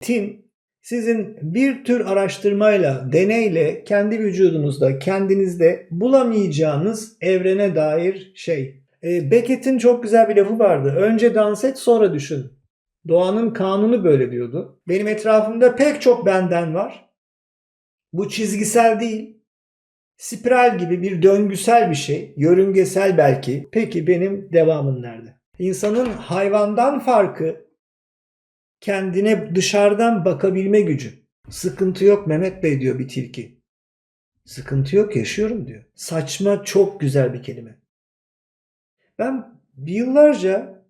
Tin sizin bir tür araştırmayla, deneyle kendi vücudunuzda, kendinizde bulamayacağınız evrene dair şey. E, Beckett'in çok güzel bir lafı vardı. Önce dans et sonra düşün. Doğanın kanunu böyle diyordu. Benim etrafımda pek çok benden var. Bu çizgisel değil. Spiral gibi bir döngüsel bir şey. Yörüngesel belki. Peki benim devamım nerede? İnsanın hayvandan farkı kendine dışarıdan bakabilme gücü. Sıkıntı yok Mehmet Bey diyor bir tilki. Sıkıntı yok yaşıyorum diyor. Saçma çok güzel bir kelime. Ben yıllarca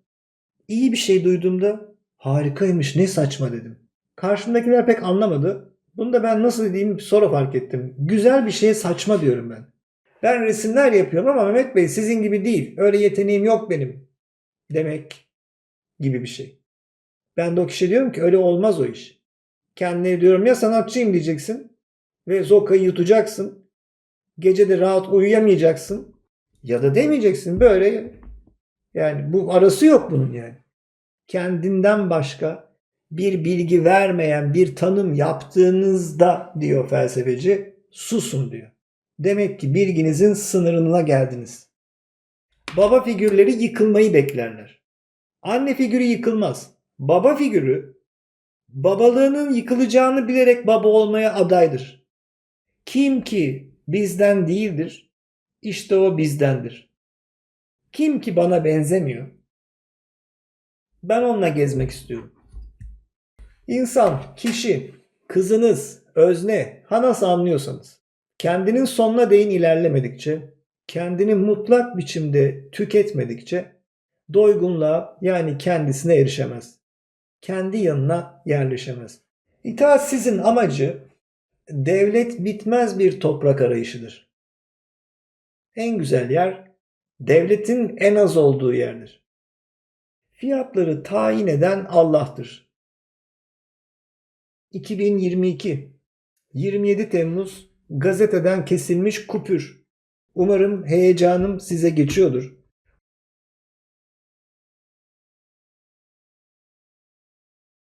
iyi bir şey duyduğumda harikaymış ne saçma dedim. Karşımdakiler pek anlamadı. Bunu da ben nasıl dediğimi sonra fark ettim. Güzel bir şeye saçma diyorum ben. Ben resimler yapıyorum ama Mehmet Bey sizin gibi değil. Öyle yeteneğim yok benim. Demek gibi bir şey. Ben de o kişiye diyorum ki öyle olmaz o iş. Kendine diyorum ya sanatçıyım diyeceksin ve zokayı yutacaksın. Gece de rahat uyuyamayacaksın. Ya da demeyeceksin böyle. Yani bu arası yok bunun yani. Kendinden başka bir bilgi vermeyen bir tanım yaptığınızda diyor felsefeci susun diyor. Demek ki bilginizin sınırına geldiniz. Baba figürleri yıkılmayı beklerler. Anne figürü yıkılmaz. Baba figürü babalığının yıkılacağını bilerek baba olmaya adaydır. Kim ki bizden değildir, işte o bizdendir. Kim ki bana benzemiyor, ben onunla gezmek istiyorum. İnsan, kişi, kızınız, özne, ha nasıl anlıyorsanız, kendinin sonuna değin ilerlemedikçe, kendini mutlak biçimde tüketmedikçe, doygunluğa yani kendisine erişemez. Kendi yanına yerleşemez. İtaatsizin amacı devlet bitmez bir toprak arayışıdır. En güzel yer devletin en az olduğu yerdir. Fiyatları tayin eden Allah'tır. 2022 27 Temmuz gazeteden kesilmiş kupür. Umarım heyecanım size geçiyordur.